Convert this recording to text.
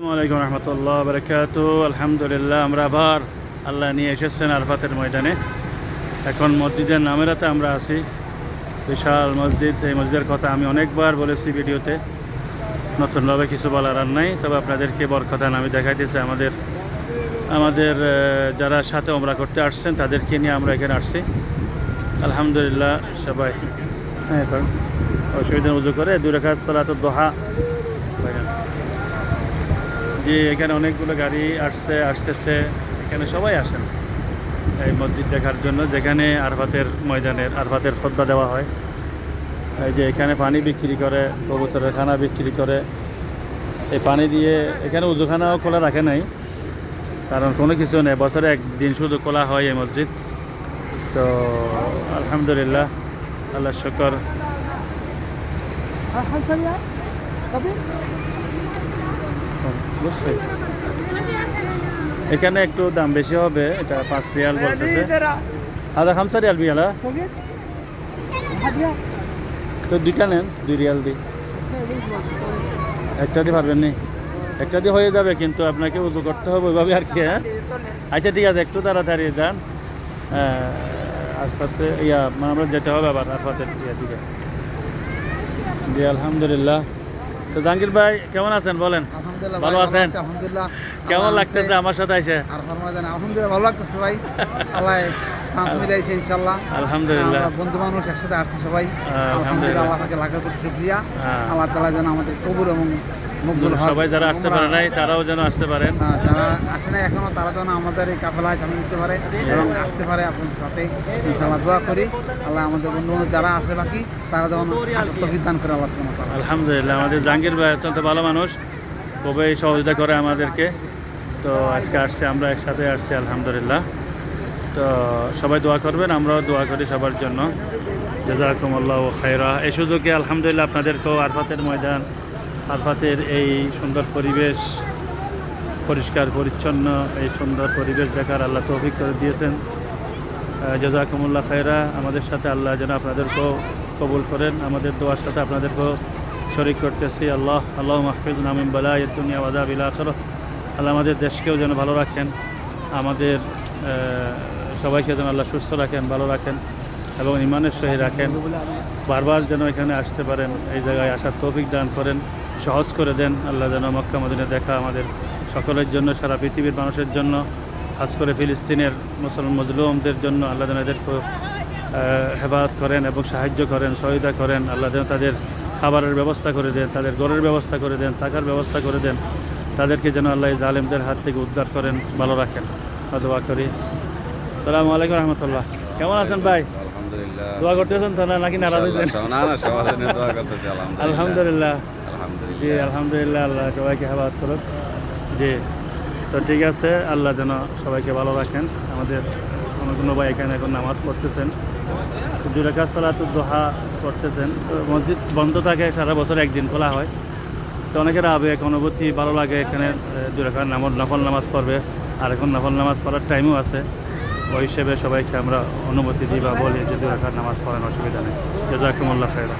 আসসালামাইকুম রহমতুল্লাহ বরকাত আলহামদুলিল্লাহ, আমরা আবার আল্লাহ নিয়ে এসেছেন আরফাতের ময়দানে। এখন মসজিদের নামেরাতে আমরা আছি। বিশাল মসজিদ, এই মসজিদের কথা আমি অনেকবার বলেছি ভিডিওতে। নতুনভাবে কিছু বলার আর নাই, তবে আপনাদেরকে বর কথা আমি দেখাইতেছি আমাদের আমাদের যারা সাথে ওমরা করতে আসছেন, তাদেরকে নিয়ে আমরা এখানে আসছি। আলহামদুলিল্লাহ, সবাই হ্যাঁ অসুবিধা উজু করে। দুই রেখা সালাত দোহা। যে এখানে অনেকগুলো গাড়ি আসছে, আসতেছে, এখানে সবাই আসেন এই মসজিদ দেখার জন্য, যেখানে আরফাতের ময়দানের আরফাতের খদ্া দেওয়া হয়। এই যে এখানে পানি বিক্রি করে, কবুতরের খানা বিক্রি করে। এই পানি দিয়ে এখানে উজুখানাও খোলা রাখে নাই, কারণ কোনো কিছু নেই। বছরে একদিন শুধু খোলা হয় এই মসজিদ। তো আলহামদুলিল্লাহ, আল্লাহ শুকর। অবশ্যই এখানে একটু দাম বেশি হবে এটা পাঁচ রিয়াল বলতেছে। আদা খামসা রিয়াল বিয়ালা। তো দুইটা নেন দুই রিয়াল দিই একটা দিয়ে পারবেন নি। একটা দিয়ে হয়ে যাবে কিন্তু আপনাকে উজু করতে হবে ওইভাবে আর কি হ্যাঁ? আচ্ছা ঠিক আছে একটু তাড়াতাড়ি যান। আস্তে আস্তে ইয়া মানে আমরা যেতে হবে আবার দিকে। জি আলহামদুলিল্লাহ। তো জাহাঙ্গীর ভাই কেমন আছেন? বলেন। ভালো আছেন? আলহামদুলিল্লাহ। কেমন লাগতেছে আমার সাথে এসে আর ফরমায় আলহামদুলিল্লাহ ভালো লাগতেছে ভাই। আল্লাহ চান্স মিলাইছে ইনশাল্লাহ। আলহামদুলিল্লাহ। বন্ধু মানুষ একসাথে আসছে সবাই। আলহামদুলিল্লাহ। আলহামদুলিল্লাহ। আল্লাহ তাকে লাখের কোটি শুকরিয়া। আল্লাহ তাআলা যেন আমাদের কবুল এবং সবাই যারা আসতে পারে নাই তারাও যেন আসতে পারেন। হ্যাঁ, যারা আসে না এখনও তারা যেন আমাদের এই কাফেলায় সামিল নিতে পারে এবং আসতে পারে আপনাদের সাথে। ইনশাল্লাহ দোয়া করি আল্লাহ আমাদের বন্ধু বান্ধব যারা আছে বাকি তারা যেমন বিধান করে আল্লাহ আলহামদুলিল্লাহ আমাদের জাহাঙ্গীর ভাই অত্যন্ত ভালো মানুষ খুবই সহযোগিতা করে আমাদেরকে। তো আজকে আসছে আমরা একসাথে আসছি আলহামদুলিল্লাহ। তো সবাই দোয়া করবেন আমরাও দোয়া করি সবার জন্য। জাজাকুম আল্লাহ খাইরা এই সুযোগে আলহামদুলিল্লাহ আপনাদেরকেও আরফাতের ময়দান আরফাতের এই সুন্দর পরিবেশ, পরিষ্কার, পরিচ্ছন্ন এই সুন্দর পরিবেশ দেখার আল্লাহ তৌফিক করে দিয়েছেন। জাজাকুমুল্লাহ খায়রা, আমাদের সাথে আল্লাহ যেন আপনাদেরকেও কবুল করেন। আমাদের দোয়ার সাথে আপনাদেরকেও শরিক করতেছি। আল্লাহ আল্লাহ মাহফিজ নামিম বালা দুনিয়া ওয়াদা বিলা আখরহ। আল্লাহ আমাদের দেশকেও যেন ভালো রাখেন। আমাদের সবাইকে যেন আল্লাহ সুস্থ রাখেন, ভালো রাখেন এবং ইমানের সহি রাখেন। বারবার যেন এখানে আসতে পারেন, এই জায়গায় আসার তৌফিক দান করেন। সহজ করে দেন। আল্লাহ যেন মক্কা মদিনে দেখা আমাদের সকলের জন্য সারা পৃথিবীর মানুষের জন্য খাস করে ফিলিস্তিনের মুসলমান মজলুমদের জন্য আল্লাহ যেন এদেরকে আহ, হেফাজত করেন এবং সাহায্য করেন সহায়তা করেন। আল্লাহ যেন তাদের খাবারের ব্যবস্থা করে দেন তাদের গড়ের ব্যবস্থা করে দেন থাকার ব্যবস্থা করে দেন। তাদেরকে যেন আল্লাহ জালেমদের হাত থেকে উদ্ধার করেন ভালো রাখেন। দোয়া করি। সালামু আলাইকুম রহমতুল্লাহ। কেমন আছেন ভাই? আলহামদুলিল্লাহ। দোয়া করতেছেন তো না নাকি নারাজ আলহামদুলিল্লাহ। জি আলহামদুলিল্লাহ আল্লাহ সবাইকে হেফাজত করুক। জি, তো ঠিক আছে, আল্লাহ যেন সবাইকে ভালো রাখেন। আমাদের কোনো কোনো ভাই এখানে এখন নামাজ পড়তেছেন। রেখা সালাতুর দোহা করতেছেন তো মসজিদ বন্ধ থাকে, সারা বছর একদিন খোলা হয়। তো অনেকের আবেগ, অনুভূতি ভালো লাগে এখানে। দুই নাম নফল নামাজ পড়বে। আর এখন নফল নামাজ পড়ার টাইমও আছে। ওই হিসেবে সবাইকে আমরা অনুমতি দিই বা বলি যে দুই রেখার নামাজ পড়েন অসুবিধা নেই। জাজাকুমুল্লাহ খাইরা